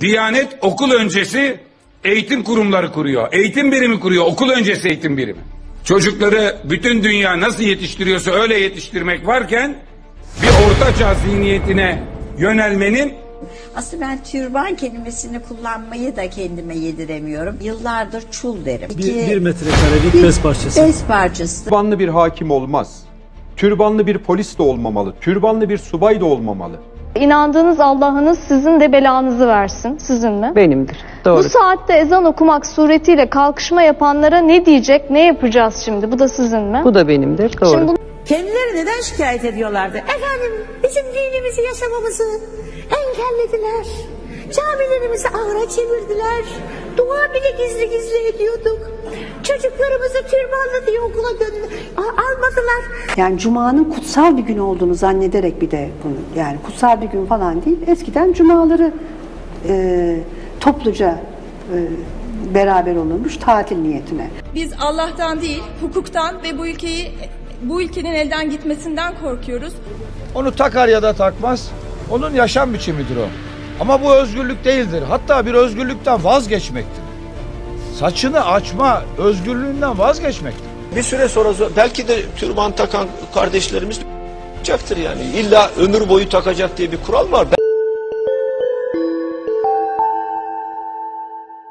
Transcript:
Diyanet okul öncesi eğitim kurumları kuruyor. Eğitim birimi kuruyor. Okul öncesi eğitim birimi. Çocukları bütün dünya nasıl yetiştiriyorsa öyle yetiştirmek varken bir ortaçağ zihniyetine yönelmenin Aslında ben türban kelimesini kullanmayı da kendime yediremiyorum. Yıllardır çul derim. Bir, bir metrekarelik bir bez parçası. Bez parçası. Türbanlı bir hakim olmaz. Türbanlı bir polis de olmamalı. Türbanlı bir subay da olmamalı. İnandığınız Allah'ınız sizin de belanızı versin. Sizin mi? Benimdir. Doğru. Bu saatte ezan okumak suretiyle kalkışma yapanlara ne diyecek, ne yapacağız şimdi? Bu da sizin mi? Bu da benimdir. Doğru. Şimdi bunu Kendileri neden şikayet ediyorlardı? Efendim bizim dinimizi yaşamamızı engellediler. Camilerimizi ağra çevirdiler. Dua bile gizli gizli ediyorduk. Çocuklarımızı türbanlı diye okula gönderdiler. Almadılar. Yani Cuma'nın kutsal bir gün olduğunu zannederek bir de bunu yani kutsal bir gün falan değil. Eskiden Cumaları e, topluca e, beraber olunmuş tatil niyetine. Biz Allah'tan değil, hukuktan ve bu ülkeyi bu ülkenin elden gitmesinden korkuyoruz. Onu takar ya da takmaz. Onun yaşam biçimidir o. Ama bu özgürlük değildir. Hatta bir özgürlükten vazgeçmektir. Saçını açma özgürlüğünden vazgeçmektir. Bir süre sonra belki de türban takan kardeşlerimiz olacaktır yani. İlla ömür boyu takacak diye bir kural var.